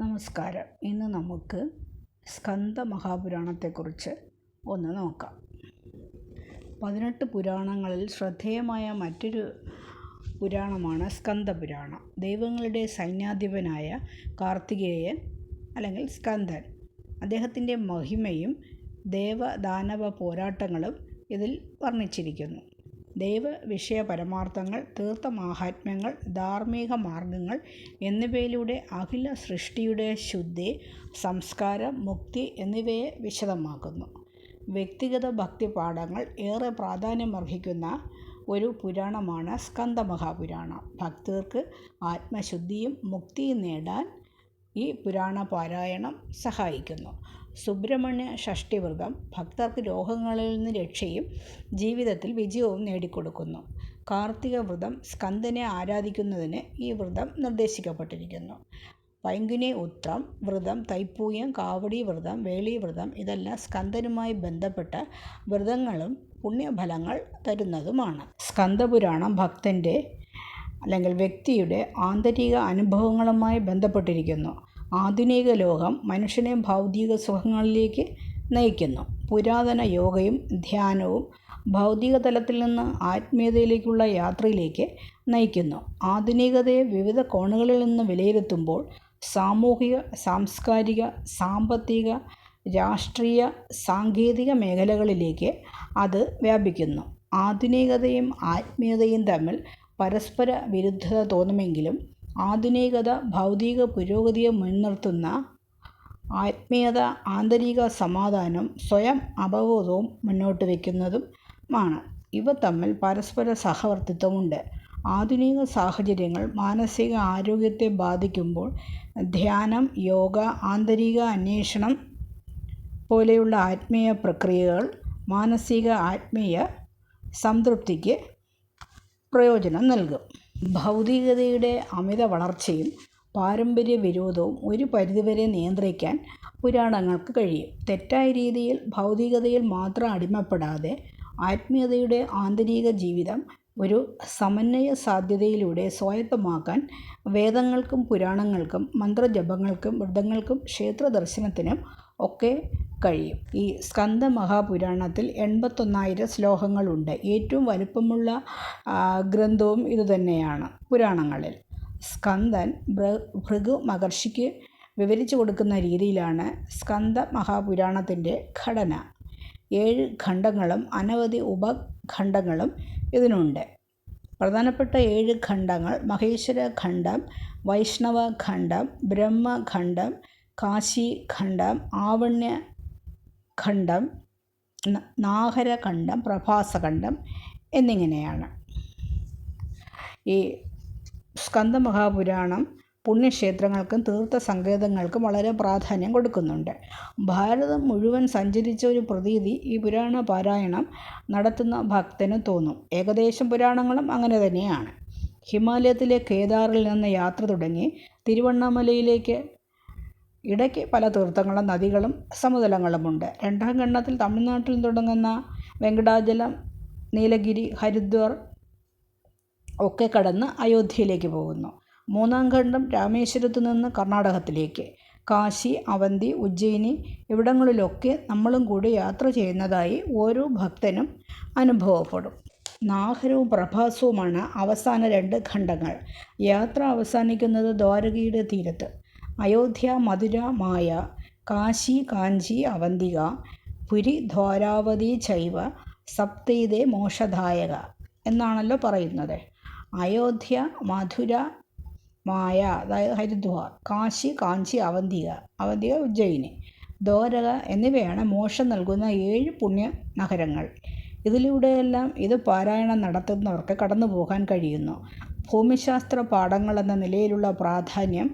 നമസ്കാരം. ഇന്ന് നമുക്ക് സ്കന്ദ മഹാപുരാണത്തെക്കുറിച്ച് ഒന്ന് നോക്കാം. പതിനെട്ട് പുരാണങ്ങളിൽ ശ്രദ്ധേയമായ മറ്റൊരു പുരാണമാണ് സ്കന്ദപുരാണം. ദൈവങ്ങളുടെ സൈന്യാധിപനായ കാർത്തികേയൻ അല്ലെങ്കിൽ സ്കന്ദൻ അദ്ദേഹത്തിന്റെ മഹിമയും ദേവദാനവ പോരാട്ടങ്ങളും ഇതിൽ വർണിച്ചിരിക്കുന്നു. ദൈവ വിഷയ പരമാർത്ഥങ്ങൾ തീർത്ഥ മാഹാത്മ്യങ്ങൾ ധാർമ്മിക മാർഗങ്ങൾ എന്നിവയിലൂടെ അഖില സൃഷ്ടിയുടെ ശുദ്ധി സംസ്കാരം മുക്തി എന്നിവയെ വിശദമാക്കുന്നു. വ്യക്തിഗത ഭക്തി പാഠങ്ങൾ ഏറെ പ്രാധാന്യമർഹിക്കുന്ന ഒരു പുരാണമാണ് സ്കന്ദമഹാപുരാണം. ഭക്തർക്ക് ആത്മശുദ്ധിയും മുക്തിയും നേടാൻ ഈ പുരാണ പാരായണം സഹായിക്കുന്നു. സുബ്രഹ്മണ്യ ഷഷ്ടിവൃതം ഭക്തർക്ക് രോഗങ്ങളിൽ നിന്ന് രക്ഷയും ജീവിതത്തിൽ വിജയവും നേടിക്കൊടുക്കുന്നു. കാർത്തിക വ്രതം സ്കന്ദനെ ആരാധിക്കുന്നതിന് ഈ വ്രതം നിർദ്ദേശിക്കപ്പെട്ടിരിക്കുന്നു. പൈങ്കുനി ഉത്രം വ്രതം തൈപ്പൂയം കാവടി വ്രതം വേളി വ്രതം ഇതെല്ലാം സ്കന്ദനുമായി ബന്ധപ്പെട്ട വ്രതങ്ങളും പുണ്യഫലങ്ങൾ തരുന്നതുമാണ്. സ്കന്ദപുരാണം ഭക്തന്റെ അല്ലെങ്കിൽ വ്യക്തിയുടെ ആന്തരിക അനുഭവങ്ങളുമായി ബന്ധപ്പെട്ടിരിക്കുന്നു. ആധുനിക ലോകം മനുഷ്യനെ ഭൗതിക സുഖങ്ങളിലേക്ക് നയിക്കുന്നു. പുരാതന യോഗയും ധ്യാനവും ഭൗതിക തലത്തിൽ നിന്ന് ആത്മീയതയിലേക്കുള്ള യാത്രയിലേക്ക് നയിക്കുന്നു. ആധുനികതയെ വിവിധ കോണുകളിൽ നിന്ന് വിലയിരുത്തുമ്പോൾ സാമൂഹിക സാംസ്കാരിക സാമ്പത്തിക രാഷ്ട്രീയ സാങ്കേതിക മേഖലകളിലേക്ക് അത് വ്യാപിക്കുന്നു. ആധുനികതയും ആത്മീയതയും തമ്മിൽ പരസ്പര വിരുദ്ധത തോന്നുമെങ്കിലും ആധുനികത ഭൗതിക പുരോഗതിയെ മുൻനിർത്തുന്ന ആത്മീയത ആന്തരിക സമാധാനം സ്വയം അവബോധവും മുന്നോട്ട് വയ്ക്കുന്നതുമാണ് ഇവ തമ്മിൽ പരസ്പര സഹവർത്തിത്വമുണ്ട്. ആധുനിക സാഹചര്യങ്ങൾ മാനസിക ആരോഗ്യത്തെ ബാധിക്കുമ്പോൾ ധ്യാനം യോഗ ആന്തരിക അന്വേഷണം പോലെയുള്ള ആത്മീയ പ്രക്രിയകൾ മാനസിക ആത്മീയ സംതൃപ്തിക്ക് പ്രയോജനം നൽകും. ഭൗതികതയുടെ അമിത വളർച്ചയും പാരമ്പര്യ വിരോധവും ഒരു പരിധിവരെ നിയന്ത്രിക്കാൻ പുരാണങ്ങൾക്ക് കഴിയും. തെറ്റായ രീതിയിൽ ഭൗതികതയിൽ മാത്രം അടിമപ്പെടാതെ ആത്മീയതയുടെ ആന്തരിക ജീവിതം ഒരു സമന്വയ സാധ്യതയിലൂടെ സ്വായത്തമാക്കാൻ വേദങ്ങൾക്കും പുരാണങ്ങൾക്കും മന്ത്രജപങ്ങൾക്കും വ്രതങ്ങൾക്കും ക്ഷേത്ര ദർശനത്തിനും ഒക്കെ കഴിയും. ഈ സ്കന്ദ മഹാപുരാണത്തിൽ എൺപത്തൊന്നായിരം ശ്ലോകങ്ങളുണ്ട്. ഏറ്റവും വലുപ്പമുള്ള ഗ്രന്ഥവും ഇതുതന്നെയാണ് പുരാണങ്ങളിൽ. സ്കന്ദൻ ഭൃഗു മഹർഷിക്ക് വിവരിച്ചു കൊടുക്കുന്ന രീതിയിലാണ് സ്കന്ദ മഹാപുരാണത്തിന്റെ ഘടന. ഏഴ് ഖണ്ഡങ്ങളും അനവധി ഉപഖണ്ഡങ്ങളും ഇതിനുണ്ട്. പ്രധാനപ്പെട്ട ഏഴ് ഖണ്ഡങ്ങൾ മഹേശ്വര ഖണ്ഡം വൈഷ്ണവ ഖണ്ഡം ബ്രഹ്മഖണ്ഡം കാശി ആവണ്യഖണ്ഡം ആവണ്യ ഖണ്ഡം നാഹരഖണ്ഡം പ്രഭാസഖണ്ഡം എന്നിങ്ങനെയാണ്. ഈ സ്കന്ദമഹാപുരാണം പുണ്യക്ഷേത്രങ്ങൾക്കും തീർത്ഥ സങ്കേതങ്ങൾക്കും വളരെ പ്രാധാന്യം കൊടുക്കുന്നുണ്ട്. ഭാരതം മുഴുവൻ സഞ്ചരിച്ച ഒരു പ്രതീതി ഈ പുരാണ പാരായണം നടത്തുന്ന ഭക്തന് തോന്നും. ഏകദേശം പുരാണങ്ങളും അങ്ങനെ തന്നെയാണ്. ഹിമാലയത്തിലെ കേദാറിൽ നിന്ന് യാത്ര തുടങ്ങി തിരുവണ്ണാമലയിലേക്ക് ഇടയ്ക്ക് പല തീർത്ഥങ്ങളും നദികളും സമതലങ്ങളുമുണ്ട് രണ്ടാം ഖണ്ഡത്തിൽ തമിഴ്നാട്ടിൽ തുടങ്ങുന്ന വെങ്കടാചലം നീലഗിരി ഹരിദ്വാർ ഒക്കെ കടന്ന് അയോധ്യയിലേക്ക് പോകുന്നു. മൂന്നാം ഖണ്ഡം രാമേശ്വരത്ത് നിന്ന് കർണാടകത്തിലേക്ക്. കാശി അവന്തി ഉജ്ജയിനി ഇവിടങ്ങളിലൊക്കെ നമ്മളും കൂടി യാത്ര ചെയ്യുന്നതായി ഓരോ ഭക്തനും അനുഭവപ്പെടും. നാഹരവും പ്രഭാസവുമാണ് അവസാന രണ്ട് ഖണ്ഡങ്ങൾ യാത്ര അവസാനിക്കുന്നത് ദ്വാരകയുടെ തീരത്ത്. അയോധ്യ മധുര മായ കാശി കാഞ്ചി അവന്തിക പുരി ദ്വാരാവതി ചൈവ സപ്തൈതേ മോക്ഷദായക എന്നാണല്ലോ പറയുന്നത്. അയോധ്യ മധുര മായ അതായത് ഹരിദ്വാർ കാശി കാഞ്ചി അവന്തിക അവന്തിക ഉജ്ജയിനി ദ്വാരക എന്നിവയാണ് മോക്ഷം നൽകുന്ന ഏഴ് പുണ്യ നഗരങ്ങൾ. ഇതിലൂടെയെല്ലാം ഇത് പാരായണം നടത്തുന്നവർക്ക് കടന്നു പോകാൻ കഴിയുന്നു. ഭൂമിശാസ്ത്ര പാഠങ്ങൾ എന്ന നിലയിലുള്ള പ്രാധാന്യം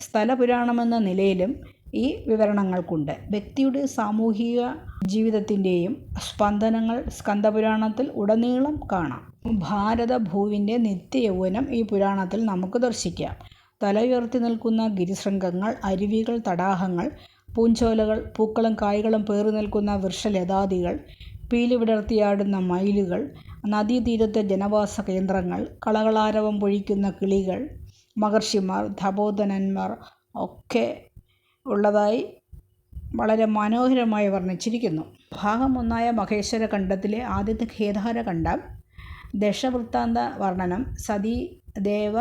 സ്ഥലപുരാണമെന്ന നിലയിലും ഈ വിവരണങ്ങൾക്കുണ്ട്. വ്യക്തിയുടെ സാമൂഹിക ജീവിതത്തിന്റെയും സ്പന്ദനങ്ങൾ സ്കന്ദപുരാണത്തിൽ ഉടനീളം കാണാം. ഭാരതഭൂവിന്റെ നിത്യയൗവനം ഈ പുരാണത്തിൽ നമുക്ക് ദർശിക്കാം. തലയുയർത്തി നിൽക്കുന്ന ഗിരിശൃംഗങ്ങൾ അരുവികൾ തടാകങ്ങൾ പൂഞ്ചോലകൾ പൂക്കളും കായ്കളും പേറി നിൽക്കുന്ന വൃക്ഷലതാദികൾ പീലി വിടർത്തിയാടുന്ന മയിലുകൾ നദീതീരത്തെ ജനവാസ കേന്ദ്രങ്ങൾ കളകളാരവം പൊഴിക്കുന്ന കിളികൾ മഹർഷിമാർ തപോധനന്മാർ ഒക്കെ ഉള്ളതായി വളരെ മനോഹരമായി വർണിച്ചിരിക്കുന്നു. ഭാഗം ഒന്നായ മഹേശ്വര ഖണ്ഡത്തിലെ ആദ്യത്തെ ഖേദാര ഖണ്ഡം ദശവൃത്താന്ത വർണനം സതീദേവ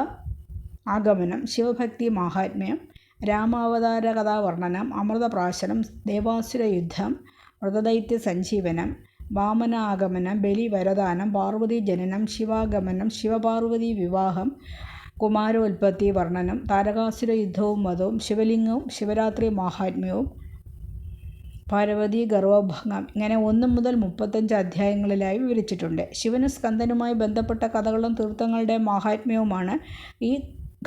ആഗമനം ശിവഭക്തി മാഹാത്മ്യം രാമാവതാര കഥാവർണനം അമൃതപ്രാശനം ദേവാസുര യുദ്ധം മൃതദൈത്യ സഞ്ജീവനം വാമനാഗമനം ബലി വരദാനം പാർവതി ജനനം ശിവാഗമനം ശിവപാർവതി വിവാഹം കുമാരോൽപത്തി വർണനം താരകാസുര യുദ്ധവും മതവും ശിവലിംഗവും ശിവരാത്രി മാഹാത്മ്യവും. പാർവതി ഗർവഭംഗം ഇങ്ങനെ ഒന്ന് മുതൽ മുപ്പത്തഞ്ച് അധ്യായങ്ങളിലായി വിവരിച്ചിട്ടുണ്ട്. ശിവനും സ്കന്ദനുമായി ബന്ധപ്പെട്ട കഥകളും തീർത്ഥങ്ങളുടെ മാഹാത്മ്യവുമാണ് ഈ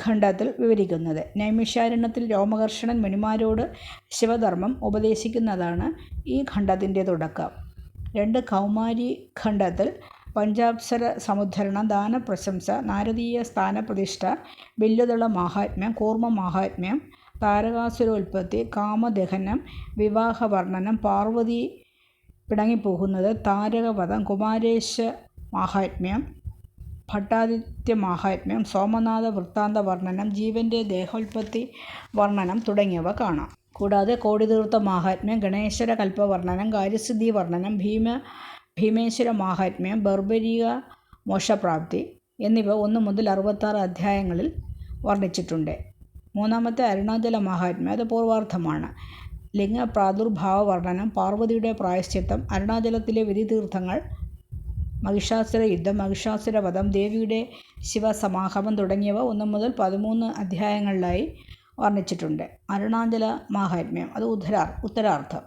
ഖണ്ഡത്തിൽ വിവരിക്കുന്നത്. നൈമിഷാരണ്യത്തിൽ രോമകർഷണൻ മുനിമാരോട് ശിവധർമ്മം ഉപദേശിക്കുന്നതാണ് ഈ ഖണ്ഡത്തിന്റെ തുടക്കം. രണ്ട് കൗമാരി ഖണ്ഡത്തിൽ പഞ്ചാപ്സര സമുദ്ധരണം ദാനപ്രശംസ നാരദീയ സ്ഥാനപ്രതിഷ്ഠ ബില്ലുതള മാഹാത്മ്യം കൂർമ്മ മാഹാത്മ്യം താരകാസുരോൽപ്പത്തി കാമദഹനം വിവാഹവർണനം പാർവതി പിണങ്ങിപ്പോകുന്നത് താരകവധം കുമാരേശ മാഹാത്മ്യം ഭട്ടാദിത്യ മാഹാത്മ്യം സോമനാഥ വൃത്താന്ത വർണനം ജീവന്റെ ദേഹോൽപ്പത്തി വർണനം തുടങ്ങിയവ കാണാം. കൂടാതെ കോടിതീർത്ഥ മാഹാത്മ്യം ഗണേശ്വര കൽപ്പവർണനം കാര്യസിദ്ധി വർണനം ഭീമ ഭീമേശ്വര മാഹാത്മ്യം ബർബരിക മോക്ഷപ്രാപ്തി എന്നിവ ഒന്ന് മുതൽ അറുപത്താറ് അധ്യായങ്ങളിൽ വർണിച്ചിട്ടുണ്ട്. മൂന്നാമത്തെ അരുണാചല മഹാത്മ്യം അത് പൂർവാർത്ഥമാണ് ലിംഗ പ്രാദുർഭാവ വർണനം പാർവതിയുടെ പ്രായശ്ചിത്തം അരുണാചലത്തിലെ വിധിതീർത്ഥങ്ങൾ മഹിഷാസുര യുദ്ധം മഹിഷാസുര വധം ദേവിയുടെ ശിവസമാഗമം തുടങ്ങിയവ ഒന്ന് മുതൽ പതിമൂന്ന് അധ്യായങ്ങളിലായി വർണിച്ചിട്ടുണ്ട്. അരുണാചല മഹാത്മ്യം അത് ഉദ്ധരാർ ഉത്തരാർത്ഥം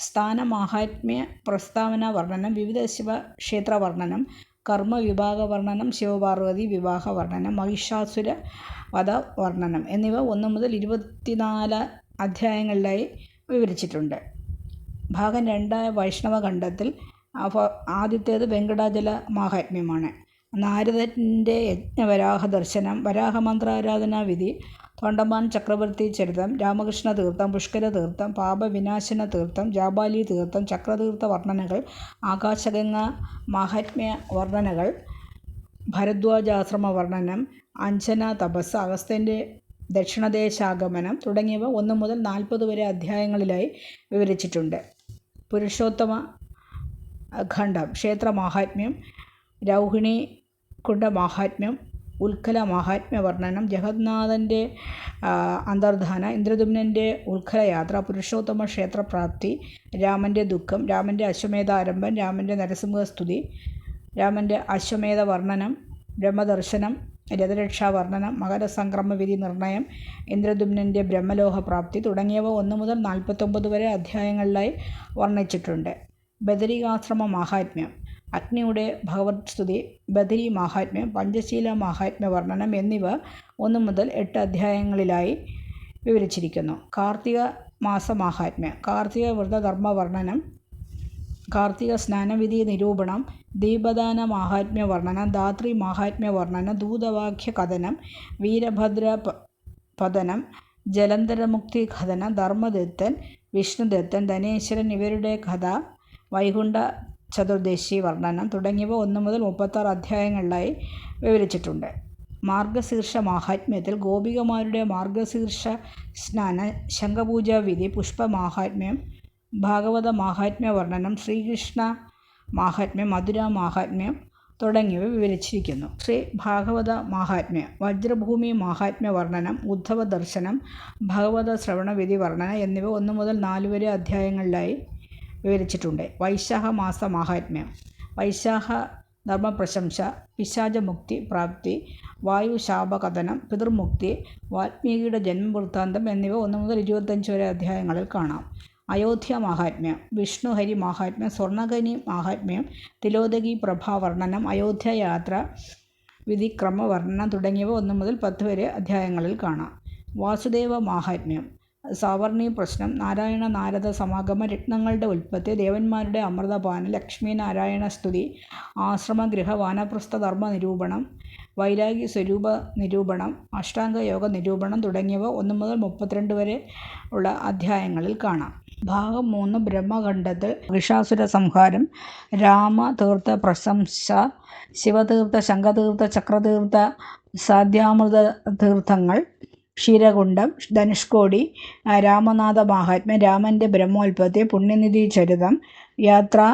സ്ഥാന മാഹാത്മ്യ പ്രസ്താവന വർണനം വിവിധ ശിവക്ഷേത്ര വർണനം കർമ്മവിഭാഗ വർണനം ശിവപാർവതി വിവാഹ വർണനം മഹിഷാസുര വധ വർണനം എന്നിവ ഒന്ന് മുതൽ ഇരുപത്തിനാല് അധ്യായങ്ങളിലായി വിവരിച്ചിട്ടുണ്ട്. ഭാഗം രണ്ടായ വൈഷ്ണവ ഖണ്ഡത്തിൽ ആദ്യത്തേത് വെങ്കടാചല മാഹാത്മ്യമാണ് നാരദന്റെ യജ്ഞവരാഹ ദർശനം വരാഹമന്ത്രാരാധനാ വിധി തൊണ്ടമാൻ ചക്രവർത്തി ചരിതം രാമകൃഷ്ണ തീർത്ഥം പുഷ്കര തീർത്ഥം പാപവിനാശന തീർത്ഥം ജാബാലി തീർത്ഥം ചക്രതീർത്ഥ വർണനകൾ ആകാശഗംഗ മാഹാത്മ്യ വർണനകൾ ഭരദ്വാജാശ്രമ വർണനം അഞ്ജന തപസ് അഗസ്ത്യന്റെ ദക്ഷിണദേശാഗമനം തുടങ്ങിയവ ഒന്ന് മുതൽ നാൽപ്പത് വരെ അധ്യായങ്ങളിലായി വിവരിച്ചിട്ടുണ്ട്. പുരുഷോത്തമ ഖണ്ഡം ക്ഷേത്ര മാഹാത്മ്യം രൗഹിണി കുണ്ട മാഹാത്മ്യം ഉൽക്കല മാഹാത്മ്യ വർണനം ജഗന്നാഥന്റെ അന്തർധാന ഇന്ദ്രദുമ്നന്റെ ഉൽക്കലയാത്ര പുരുഷോത്തമ ക്ഷേത്രപ്രാപ്തി രാമന്റെ ദുഃഖം രാമന്റെ അശ്വമേധാരംഭൻ രാമന്റെ നരസിംഹസ്തുതി രാമന്റെ അശ്വമേധ വർണനം ബ്രഹ്മദർശനം രഥരക്ഷാ വർണനം മകരസംക്രമവിധി നിർണയം ഇന്ദ്രദുമ്നന്റെ ബ്രഹ്മലോഹ പ്രാപ്തി തുടങ്ങിയവ ഒന്ന് മുതൽ നാൽപ്പത്തൊമ്പത് വരെ അധ്യായങ്ങളിലായി വർണിച്ചിട്ടുണ്ട്. ബദരികാശ്രമ മാഹാത്മ്യം. അഗ്നിയുടെ ഭഗവത് സ്തുതി ബദരി മാഹാത്മ്യം പഞ്ചശീല മാഹാത്മ്യ വർണനം എന്നിവ ഒന്ന് മുതൽ എട്ട് അധ്യായങ്ങളിലായി വിവരിച്ചിരിക്കുന്നു. കാർത്തിക മാസ മാഹാത്മ്യം കാർത്തിക വ്രതധർമ്മ വർണനം കാർത്തിക സ്നാനവിധി നിരൂപണം ദീപദാന മാഹാത്മ്യ വർണനം ധാത്രി മാഹാത്മ്യ വർണനം ദൂതവാക്യ കഥനം വീരഭദ്ര പതനം ജലന്ധരമുക്തി കഥനം ധർമ്മദത്തൻ വിഷ്ണുദത്തൻ ധനേശ്വരൻ ഇവരുടെ കഥ വൈകുണ്ഠ ചതുർദശി വർണനം തുടങ്ങിയവ ഒന്ന് മുതൽ മുപ്പത്താറ് അധ്യായങ്ങളിലായി വിവരിച്ചിട്ടുണ്ട്. മാർഗശീർഷ മാഹാത്മ്യത്തിൽ ഗോപികമാരുടെ മാർഗശീർഷ സ്നാന ശംഖപൂജ വിധി പുഷ്പ മാഹാത്മ്യം ഭാഗവത മാഹാത്മ്യ വർണനം ശ്രീകൃഷ്ണ മാഹാത്മ്യം മധുര മാഹാത്മ്യം തുടങ്ങിയവ വിവരിച്ചിരിക്കുന്നു. ശ്രീ ഭാഗവത മാഹാത്മ്യം വജ്രഭൂമി മാഹാത്മ്യ വർണനം ഉദ്ധവ ദർശനം ഭഗവത ശ്രവണവിധി വർണന എന്നിവ ഒന്ന് മുതൽ നാല് വരെ അധ്യായങ്ങളിലായി വിവരിച്ചിട്ടുണ്ട്. വൈശാഖ മാസ മാഹാത്മ്യം വൈശാഖ ധർമ്മപ്രശംസ പിശാചമുക്തി പ്രാപ്തി വായു ശാപകഥനം പിതൃമുക്തി വാൽമീകിയുടെ ജന്മവൃത്താന്തം എന്നിവ ഒന്ന് മുതൽ ഇരുപത്തഞ്ച് വരെ അധ്യായങ്ങളിൽ കാണാം. അയോധ്യ മാഹാത്മ്യം വിഷ്ണുഹരി മാഹാത്മ്യം സ്വർണകനി മാഹാത്മ്യം തിലോദകി പ്രഭാവർണനം അയോധ്യ യാത്ര വിധിക്രമവർണനം തുടങ്ങിയവ ഒന്ന് മുതൽ പത്ത് വരെ അധ്യായങ്ങളിൽ കാണാം. വാസുദേവ മാഹാത്മ്യം സാവർണി പ്രശ്നം. നാരായണ നാരദ സമാഗമ രത്നങ്ങളുടെ ഉൽപ്പത്തി. ദേവന്മാരുടെ അമൃതപാന. ലക്ഷ്മി നാരായണ സ്തുതി. ആശ്രമഗൃഹ വാനപ്രസ്ഥ ധർമ്മ നിരൂപണം. വൈരാഗ്യ സ്വരൂപ നിരൂപണം. അഷ്ടാംഗ യോഗ നിരൂപണം തുടങ്ങിയവ ഒന്ന് മുതൽ മുപ്പത്തിരണ്ട് വരെ ഉള്ള അധ്യായങ്ങളിൽ കാണാം. ഭാഗം മൂന്ന് ബ്രഹ്മഖണ്ഡത്തിൽ ഋഷാസുര സംഹാരം. രാമ രാമതീർത്ഥ പ്രശംസ. ശിവതീർത്ഥ ശംഖതീർത്ഥ ചക്രതീർത്ഥ സാധ്യാമൃത തീർത്ഥങ്ങൾ. ക്ഷീരകുണ്ഡം ധനുഷ്കോടി രാമനാഥ മാഹാത്മ്യം രാമന്റെ ബ്രഹ്മോൽപത്തി പുണ്യനിധി ചരിതം യാത്രാ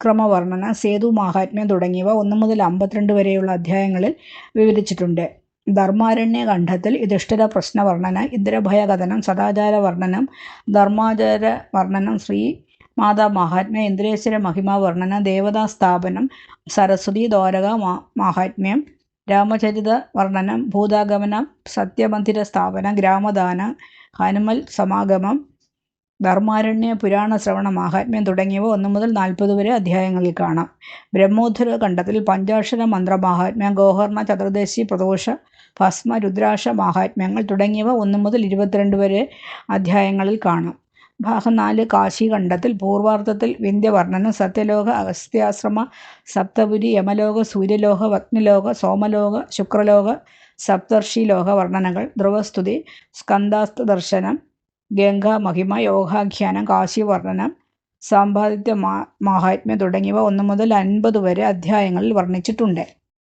ക്രമവർണന സേതു മാഹാത്മ്യം തുടങ്ങിയവ ഒന്ന് മുതൽ അമ്പത്തിരണ്ട് വരെയുള്ള അധ്യായങ്ങളിൽ വിവരിച്ചിട്ടുണ്ട്. ധർമാരണ്യ കണ്ഠത്തിൽ യുധിഷ്ഠിര പ്രശ്നവർണന ഇന്ദ്രഭയ കഥനം സദാചാര വർണനം ധർമാചാര വർണനം ശ്രീ മാതാ മഹാത്മ്യ ഇന്ദ്രേശ്വര മഹിമാ വർണന ദേവതാ സ്ഥാപനം സരസ്വതി ദ്വാരക മാ മാഹാത്മ്യം രാമചരിത വർണനം ഭൂതാഗമനം സത്യമന്ദിര സ്ഥാപനം ഗ്രാമദാനം ഹനുമൽ സമാഗമം ധർമാരണ്യ പുരാണ ശ്രവണ മാഹാത്മ്യം തുടങ്ങിയവ ഒന്നു മുതൽ നാൽപ്പത് വരെ അധ്യായങ്ങളിൽ കാണാം. ബ്രഹ്മോദ്ധര ഖണ്ഡത്തിൽ പഞ്ചാക്ഷര മന്ത്ര മാഹാത്മ്യം ഗോഹർണ ചതുർദേശി പ്രദോഷ ഭസ്മ രുദ്രാക്ഷ മാഹാത്മ്യങ്ങൾ തുടങ്ങിയവ ഒന്നു മുതൽ ഇരുപത്തിരണ്ട് വരെ അധ്യായങ്ങളിൽ കാണാം. ഭാഗം നാല് കാശി ഖണ്ഡത്തിൽ പൂർവാർത്ഥത്തിൽ വിന്ധ്യവർണനം സത്യലോക അഗസ്ത്യാശ്രമ സപ്തപുരി യമലോക സൂര്യലോക അഗ്നിലോക സോമലോക ശുക്രലോക സപ്തർഷി ലോക വർണനകൾ ധ്രുവസ്തുതി സ്കന്ധാസ്ത ദർശനം ഗംഗാ മഹിമ യോഗാഖ്യാനം കാശി വർണനം സാമ്പാദിത്യ മാഹാത്മ്യം തുടങ്ങിയവ ഒന്നു മുതൽ അൻപത് വരെ അധ്യായങ്ങളിൽ വർണിച്ചിട്ടുണ്ട്.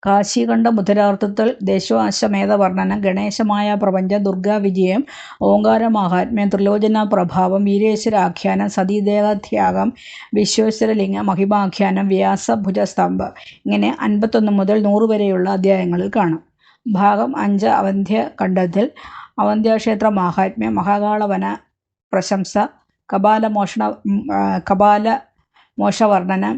കാശികണ്ഠ മുദ്രാർത്ഥത്തിൽ ദേശവാശ്വമേധ വർണനം ഗണേശമായ പ്രപഞ്ച ദുർഗാ വിജയം ഓങ്കാര മഹാത്മ്യം ത്രിലോചന പ്രഭാവം വീരേശ്വരാഖ്യാനം സതീദേഹത്യാഗം വിശ്വേശ്വരലിംഗ മഹിമാഖ്യാനം വ്യാസ ഭുജസ്തംഭ് ഇങ്ങനെ അൻപത്തൊന്ന് മുതൽ നൂറ് വരെയുള്ള അധ്യായങ്ങളിൽ കാണാം. ഭാഗം അഞ്ച് അവന്ധ്യ കണ്ഠത്തിൽ അവന്ധ്യാക്ഷേത്ര മാഹാത്മ്യം മഹാകാളവന പ്രശംസ കപാലമോഷണ കപാല മോഷവർണനം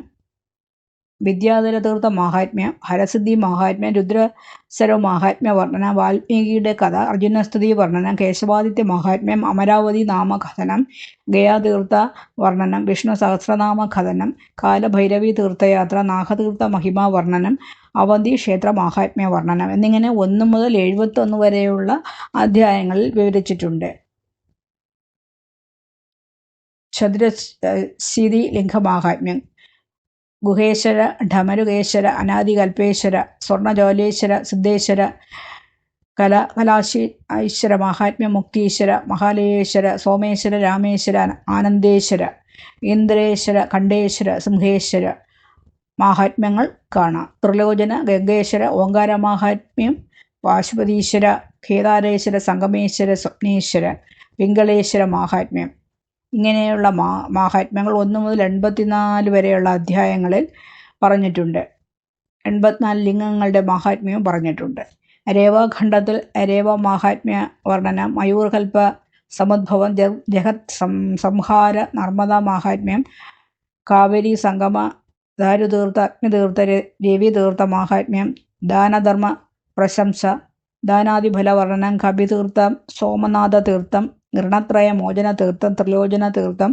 വിദ്യാധര തീർത്ഥ മാഹാത്മ്യം ഹരസിദ്ധി മാഹാത്മ്യം രുദ്രസര മാഹാത്മ്യ വർണന വാൽമീകിയുടെ കഥ അർജുനസ്തുതി വർണനം കേശവാദിത്യ മാഹാത്മ്യം അമരാവതി നാമകഥനം ഗയാതീർത്ഥ വർണനം വിഷ്ണു സഹസ്രനാമ കഥനം കാലഭൈരവി തീർത്ഥയാത്ര നാഗതീർത്ഥ മഹിമാ വർണനം അവന്തി ക്ഷേത്ര മാഹാത്മ്യ വർണനം എന്നിങ്ങനെ ഒന്ന് മുതൽ എഴുപത്തൊന്ന് വരെയുള്ള അധ്യായങ്ങളിൽ വിവരിച്ചിട്ടുണ്ട്. ചതുരശീതി ലിംഗമാഹാത്മ്യം ഗുഹേശ്വര ഢമരുകേശ്വര അനാദികൽപേശ്വര സ്വർണജോലേശ്വര സിദ്ധേശ്വര കല കലാശി ഐശ്വര മഹാത്മ്യ മുക്തീശ്വര മഹാലയേശ്വര സോമേശ്വര രാമേശ്വര ആനന്ദേശ്വര ഇന്ദ്രേശ്വര കണ്ടേശ്വര സിംഹേശ്വര. മാഹാത്മ്യങ്ങൾ കാണാം. ത്രിലോചന ഗംഗേശ്വര ഓങ്കാര മാഹാത്മ്യം പാശുപതീശ്വര കേദാരേശ്വര സംഗമേശ്വര സ്വപ്നേശ്വര പിങ്കളേശ്വര മാഹാത്മ്യം. ഇങ്ങനെയുള്ള മാ മാഹാത്മ്യങ്ങൾ ഒന്ന് മുതൽ എൺപത്തിനാല് വരെയുള്ള അധ്യായങ്ങളിൽ പറഞ്ഞിട്ടുണ്ട്. എൺപത്തിനാല് ലിംഗങ്ങളുടെ മാഹാത്മ്യവും പറഞ്ഞിട്ടുണ്ട്. രേവാഖണ്ഡത്തിൽ രേവ മാഹാത്മ്യ വർണന മയൂർകൽപ്പ സമുദ്ഭവം ജ- ജഗത് സംഹാര നർമ്മദ മാഹാത്മ്യം കാവേരി സംഗമ ദാരുതീർത്ഥ അഗ്നിതീർത്ഥ രവിതീർത്ഥ മാഹാത്മ്യം ദാനധർമ്മ പ്രശംസ ദാനാദിഫല വർണനം കപിതീർത്ഥം സോമനാഥ തീർത്ഥം നിർണത്രയ മോചന തീർത്ഥം ത്രിലോചന തീർത്ഥം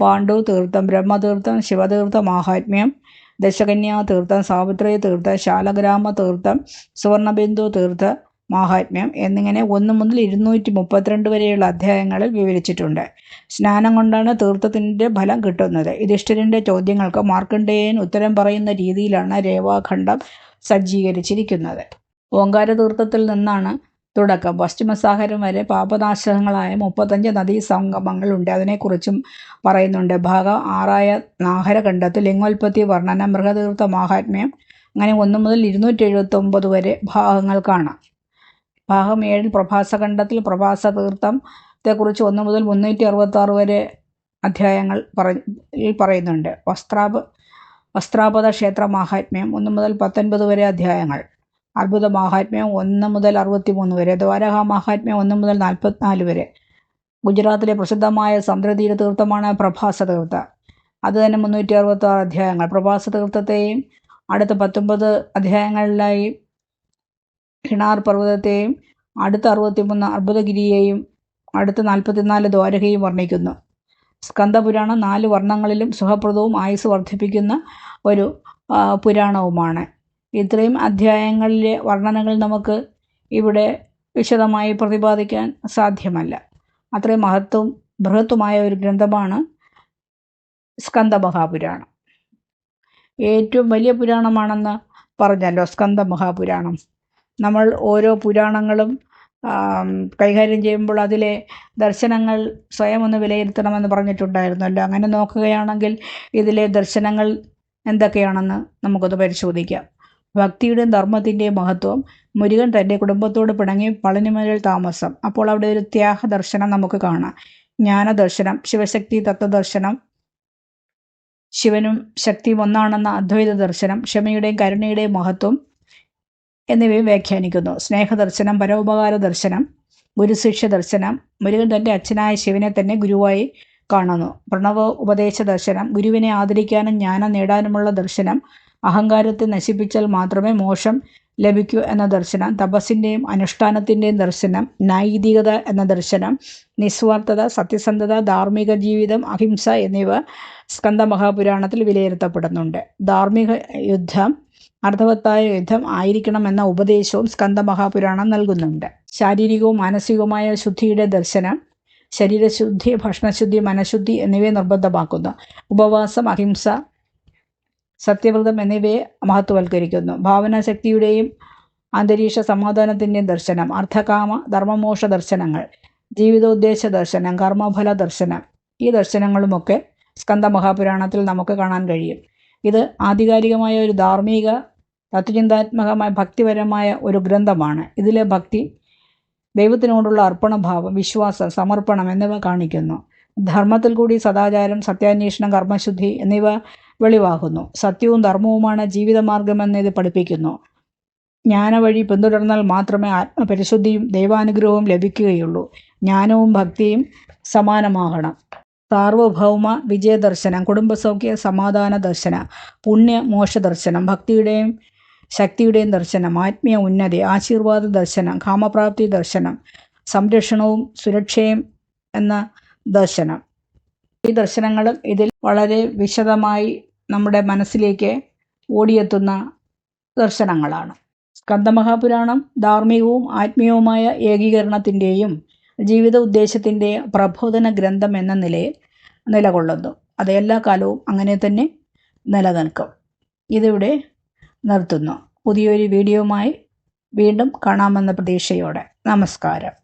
പാണ്ഡു തീർത്ഥം ബ്രഹ്മതീർത്ഥം ശിവതീർത്ഥ മാഹാത്മ്യം ദശകന്യാ തീർത്ഥം സാവിത്രി തീർത്ഥം ശാലഗ്രാമ തീർത്ഥം സുവർണബിന്ദു തീർത്ഥ മാഹാത്മ്യം എന്നിങ്ങനെ ഒന്ന് മുതൽ ഇരുന്നൂറ്റി മുപ്പത്തിരണ്ട് വരെയുള്ള അധ്യായങ്ങളിൽ വിവരിച്ചിട്ടുണ്ട്. സ്നാനം കൊണ്ടാണ് തീർത്ഥത്തിന്റെ ഫലം കിട്ടുന്നത്. യുധിഷ്ഠിരന്റെ ചോദ്യങ്ങൾക്ക് മാർക്കണ്ഡേയൻ ഉത്തരം പറയുന്ന രീതിയിലാണ് രേവാഖണ്ഡം സജ്ജീകരിച്ചിരിക്കുന്നത്. ഓങ്കാര തീർത്ഥത്തിൽ നിന്നാണ് തുടക്കം. പശ്ചിമസാഗരം വരെ പാപനാശകങ്ങളായ മുപ്പത്തഞ്ച് നദീ സംഗമങ്ങളുണ്ട് അതിനെക്കുറിച്ചും പറയുന്നുണ്ട്. ഭാഗം ആറായ നാഹരഖണ്ഡത്തിൽ ലിംഗോൽപത്തി വർണന മൃഗതീർത്ഥ മാഹാത്മ്യം അങ്ങനെ ഒന്ന് മുതൽ ഇരുന്നൂറ്റി എഴുപത്തൊമ്പത് വരെ ഭാഗങ്ങൾ കാണാം. ഭാഗം ഏഴിൽ പ്രഭാസഖണ്ഡത്തിൽ പ്രഭാസ തീർത്ഥത്തെക്കുറിച്ച് ഒന്ന് മുതൽ മുന്നൂറ്റി അറുപത്തി ആറ് വരെ അധ്യായങ്ങൾ പറ പറയുന്നുണ്ട്. വസ്ത്രാപ വസ്ത്രാപദ ക്ഷേത്ര മാഹാത്മ്യം ഒന്ന് മുതൽ പത്തൊൻപത് വരെ അധ്യായങ്ങൾ. അത്ഭുത മഹാത്മ്യം ഒന്ന് മുതൽ അറുപത്തി മൂന്ന് വരെ ദ്വാരക മഹാത്മ്യം ഒന്ന് മുതൽ നാൽപ്പത്തിനാല് വരെ. ഗുജറാത്തിലെ പ്രസിദ്ധമായ സമുദ്രതീര തീർത്ഥമാണ് പ്രഭാസ തീർത്ഥ അത് തന്നെ മുന്നൂറ്റി അറുപത്തി ആറ് അധ്യായങ്ങൾ. പ്രഭാസ തീർത്ഥത്തെയും അടുത്ത പത്തൊമ്പത് അധ്യായങ്ങളിലായി ഹിണാർ പർവതത്തെയും അടുത്ത അറുപത്തിമൂന്ന് അർബുദഗിരിയെയും അടുത്ത നാൽപ്പത്തിനാല് ദ്വാരകയും വർണിക്കുന്നു. സ്കന്ദപുരാണം നാല് വർണങ്ങളിലും സുഖപ്രദവും ആയുസ് വർദ്ധിപ്പിക്കുന്ന ഒരു പുരാണവുമാണ്. ഇത്രയും അധ്യായങ്ങളിലെ വർണനകൾ നമുക്ക് ഇവിടെ വിശദമായി പ്രതിപാദിക്കാൻ സാധ്യമല്ല. അത്രയും മഹത്വം ബൃഹത്തുമായ ഒരു ഗ്രന്ഥമാണ് സ്കന്ദ മഹാപുരാണം ഏറ്റവും വലിയ പുരാണമാണെന്ന് പറഞ്ഞല്ലോ സ്കന്ദ മഹാപുരാണം നമ്മൾ ഓരോ പുരാണങ്ങളും കൈകാര്യം ചെയ്യുമ്പോൾ അതിലെ ദർശനങ്ങൾ സ്വയം ഒന്ന് വിലയിരുത്തണമെന്ന് പറഞ്ഞിട്ടുണ്ടായിരുന്നല്ലോ. അങ്ങനെ നോക്കുകയാണെങ്കിൽ ഇതിലെ ദർശനങ്ങൾ എന്തൊക്കെയാണെന്ന് നമുക്കൊന്ന് പരിശോധിക്കാം. ഭക്തിയുടെയും ധർമ്മത്തിന്റെയും മഹത്വം. മുരുകൻ തന്റെ കുടുംബത്തോട് പിണങ്ങി പളനിമലയിൽ താമസം. അപ്പോൾ അവിടെ ഒരു ത്യാഗ ദർശനം നമുക്ക് കാണാം. ജ്ഞാനദർശനം ശിവശക്തി തത്വദർശനം ശിവനും ശക്തിയും ഒന്നാണെന്ന അദ്വൈത ദർശനം ക്ഷമയുടെയും കരുണയുടെയും മഹത്വം എന്നിവയും വ്യാഖ്യാനിക്കുന്നു. സ്നേഹദർശനം പരോപകാര ദർശനം ഗുരുശിഷ്യ ദർശനം. മുരുകൻ തന്റെ അച്ഛനായ ശിവനെ തന്നെ ഗുരുവായി കാണുന്നു. പ്രണവ ഉപദേശ ദർശനം ഗുരുവിനെ ആദരിക്കാനും ജ്ഞാനം നേടാനുമുള്ള ദർശനം അഹങ്കാരത്തെ നശിപ്പിച്ചാൽ മാത്രമേ മോക്ഷം ലഭിക്കൂ എന്ന ദർശനം തപസ്സിന്റെയും അനുഷ്ഠാനത്തിന്റെയും ദർശനം നൈതികത എന്ന ദർശനം നിസ്വാർത്ഥത സത്യസന്ധത ധാർമ്മിക ജീവിതം അഹിംസ എന്നിവ സ്കന്ദ മഹാപുരാണത്തിൽ വിലയിരുത്തപ്പെടുന്നുണ്ട്. ധാർമ്മിക യുദ്ധം അർത്ഥവത്തായ യുദ്ധം ആയിരിക്കണം എന്ന ഉപദേശവും സ്കന്ദ മഹാപുരാണം നൽകുന്നുണ്ട്. ശാരീരികവും മാനസികവുമായ ശുദ്ധിയുടെ ദർശനം ശരീരശുദ്ധി ഭക്ഷണശുദ്ധി മനഃശുദ്ധി എന്നിവയെ നിർബന്ധമാക്കുന്നു. ഉപവാസം അഹിംസ സത്യവ്രതം എന്നിവയെ മഹത്വവൽക്കരിക്കുന്നു. ഭാവനാശക്തിയുടെയും അന്തരീക്ഷ സമാധാനത്തിന്റെയും ദർശനം അർത്ഥകാമ ധർമ്മമോക്ഷ ദർശനങ്ങൾ ജീവിതോദ്ദേശ ദർശനം കർമ്മഫല ദർശനം ഈ ദർശനങ്ങളുമൊക്കെ സ്കന്ദ മഹാപുരാണത്തിൽ നമുക്ക് കാണാൻ കഴിയും. ഇത് ആധികാരികമായ ഒരു ധാർമ്മിക തത്വചിന്താത്മകമായ ഭക്തിപരമായ ഒരു ഗ്രന്ഥമാണ്. ഇതിലെ ഭക്തി ദൈവത്തിനോടുള്ള അർപ്പണഭാവം വിശ്വാസം സമർപ്പണം എന്നിവ കാണിക്കുന്നു. ധർമ്മത്തിൽ കൂടി സദാചാരം സത്യാന്വേഷണം കർമ്മശുദ്ധി എന്നിവ വെളിവാകുന്നു. സത്യവും ധർമ്മവുമാണ് ജീവിതമാർഗമെന്ന് ഇത് പഠിപ്പിക്കുന്നു. ജ്ഞാനവഴി പിന്തുടർന്നാൽ മാത്രമേ ആത്മപരിശുദ്ധിയും ദൈവാനുഗ്രഹവും ലഭിക്കുകയുള്ളൂ. ജ്ഞാനവും ഭക്തിയും സമാനമാകണം. സാർവഭൗമ വിജയദർശനം കുടുംബസൗഖ്യ സമാധാന ദർശന പുണ്യ മോക്ഷ ദർശനം ഭക്തിയുടെയും ശക്തിയുടെയും ദർശനം ആത്മീയ ഉന്നതി ആശീർവാദ ദർശനം കാമപ്രാപ്തി ദർശനം സംരക്ഷണവും സുരക്ഷയും എന്ന ദർശനം. ഈ ദർശനങ്ങൾ ഇതിൽ വളരെ വിശദമായി നമ്മുടെ മനസ്സിലേക്ക് ഓടിയെത്തുന്ന ദർശനങ്ങളാണ്. സ്കന്ദമഹാപുരാണം ധാർമ്മികവും ആത്മീയവുമായ ഏകീകരണത്തിന്റെയും ജീവിത ഉദ്ദേശത്തിന്റെ പ്രബോധന ഗ്രന്ഥം എന്ന നിലയിൽ നിലകൊള്ളുന്നു. അത് എല്ലാ കാലവും അങ്ങനെ തന്നെ നിലനിൽക്കും. ഇതിവിടെ നിർത്തുന്നു. പുതിയൊരു വീഡിയോയുമായി വീണ്ടും കാണാമെന്ന പ്രതീക്ഷയോടെ. നമസ്കാരം.